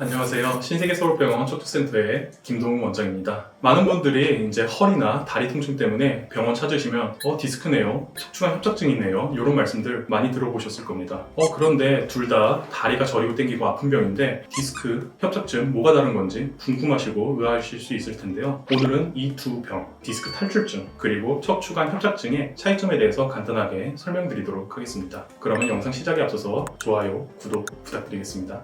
안녕하세요. 신세계 서울병원 척추센터의 김동훈 원장입니다. 많은 분들이 이제 허리나 다리 통증 때문에 병원 찾으시면 어 디스크네요, 척추관 협착증이네요 이런 말씀들 많이 들어보셨을 겁니다. 어 그런데 둘 다 다리가 저리고 땡기고 아픈 병인데 디스크, 협착증 뭐가 다른 건지 궁금하시고 의아하실 수 있을 텐데요. 오늘은 이 두 병, 디스크 탈출증 그리고 척추관 협착증의 차이점에 대해서 간단하게 설명드리도록 하겠습니다. 그러면 영상 시작에 앞서서 좋아요, 구독 부탁드리겠습니다.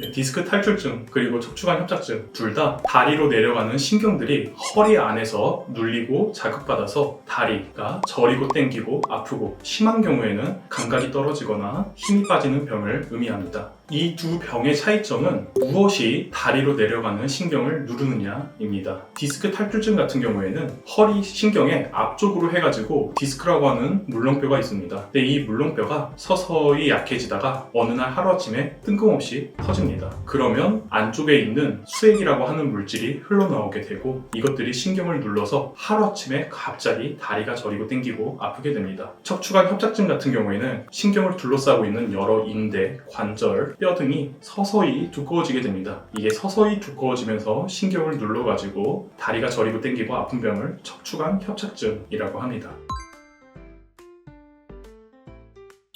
네, 디스크 탈출증 그리고 척추관 협착증 둘 다 다리로 내려가는 신경들이 허리 안에서 눌리고 자극받아서 다리가 저리고 땡기고 아프고 심한 경우에는 감각이 떨어지거나 힘이 빠지는 병을 의미합니다. 이 두 병의 차이점은 무엇이 다리로 내려가는 신경을 누르느냐입니다. 디스크 탈출증 같은 경우에는 허리 신경의 앞쪽으로 해가지고 디스크라고 하는 물렁뼈가 있습니다. 근데 이 물렁뼈가 서서히 약해지다가 어느 날 하루아침에 뜬금없이 터집니다. 그러면 안쪽에 있는 수액이라고 하는 물질이 흘러나오게 되고 이것들이 신경을 눌러서 하루아침에 갑자기 다리가 저리고 땡기고 아프게 됩니다. 척추관 협착증 같은 경우에는 신경을 둘러싸고 있는 여러 인대, 관절, 뼈 등이 서서히 두꺼워지게 됩니다. 이게 서서히 두꺼워지면서 신경을 눌러가지고 다리가 저리고 땡기고 아픈 병을 척추관 협착증이라고 합니다.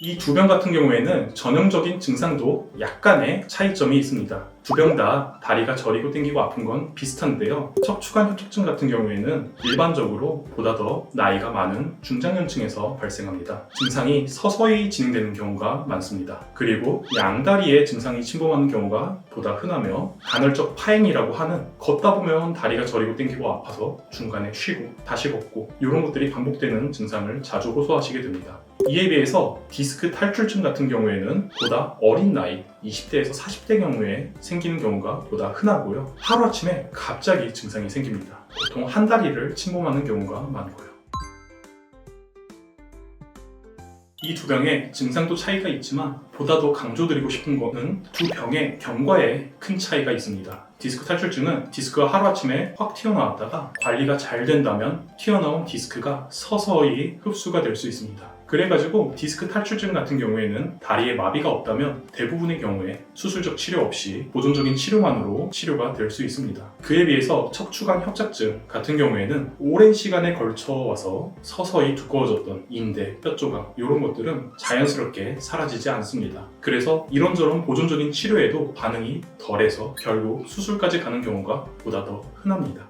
이 두 병 같은 경우에는 전형적인 증상도 약간의 차이점이 있습니다. 두병 다 다리가 저리고 땡기고 아픈 건 비슷한데요. 척추관 협착증 같은 경우에는 일반적으로 보다 더 나이가 많은 중장년층에서 발생합니다. 증상이 서서히 진행되는 경우가 많습니다. 그리고 양다리에 증상이 침범하는 경우가 보다 흔하며 간헐적 파행이라고 하는 걷다 보면 다리가 저리고 땡기고 아파서 중간에 쉬고 다시 걷고 이런 것들이 반복되는 증상을 자주 호소하시게 됩니다. 이에 비해서 디스크 탈출증 같은 경우에는 보다 어린 나이 20대에서 40대 경우에 생기는 경우가 보다 흔하고요. 하루아침에 갑자기 증상이 생깁니다. 보통 한 다리를 침범하는 경우가 많고요. 이 두 병의 증상도 차이가 있지만 보다 더 강조드리고 싶은 것은 두 병의 경과에 큰 차이가 있습니다. 디스크 탈출증은 디스크가 하루아침에 확 튀어나왔다가 관리가 잘 된다면 튀어나온 디스크가 서서히 흡수가 될 수 있습니다. 그래가지고 디스크 탈출증 같은 경우에는 다리에 마비가 없다면 대부분의 경우에 수술적 치료 없이 보존적인 치료만으로 치료가 될 수 있습니다. 그에 비해서 척추관 협착증 같은 경우에는 오랜 시간에 걸쳐 와서 서서히 두꺼워졌던 인대, 뼈 조각 이런 것들은 자연스럽게 사라지지 않습니다. 그래서 이런저런 보존적인 치료에도 반응이 덜해서 결국 수술까지 가는 경우가 보다 더 흔합니다.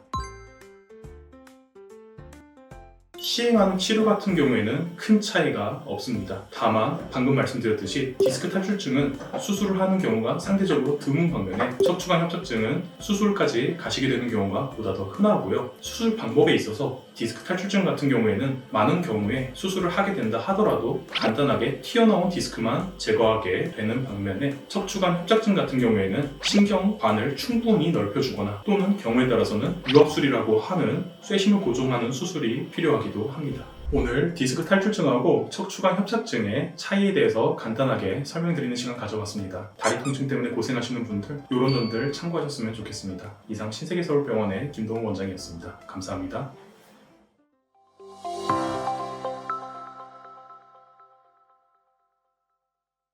시행하는 치료 같은 경우에는 큰 차이가 없습니다. 다만 방금 말씀드렸듯이 디스크 탈출증은 수술을 하는 경우가 상대적으로 드문 반면에 척추관 협착증은 수술까지 가시게 되는 경우가 보다 더 흔하고요. 수술 방법에 있어서 디스크 탈출증 같은 경우에는 많은 경우에 수술을 하게 된다 하더라도 간단하게 튀어나온 디스크만 제거하게 되는 반면에 척추관 협착증 같은 경우에는 신경관을 충분히 넓혀주거나 또는 경우에 따라서는 유압술이라고 하는 쇠심을 고정하는 수술이 필요하 기도 합니다. 오늘 디스크 탈출증하고 척추관 협착증의 차이에 대해서 간단하게 설명드리는 시간 가져봤습니다. 다리 통증 때문에 고생하시는 분들 이런 점들 참고하셨으면 좋겠습니다. 이상 신세계서울병원의 김동훈 원장이었습니다. 감사합니다.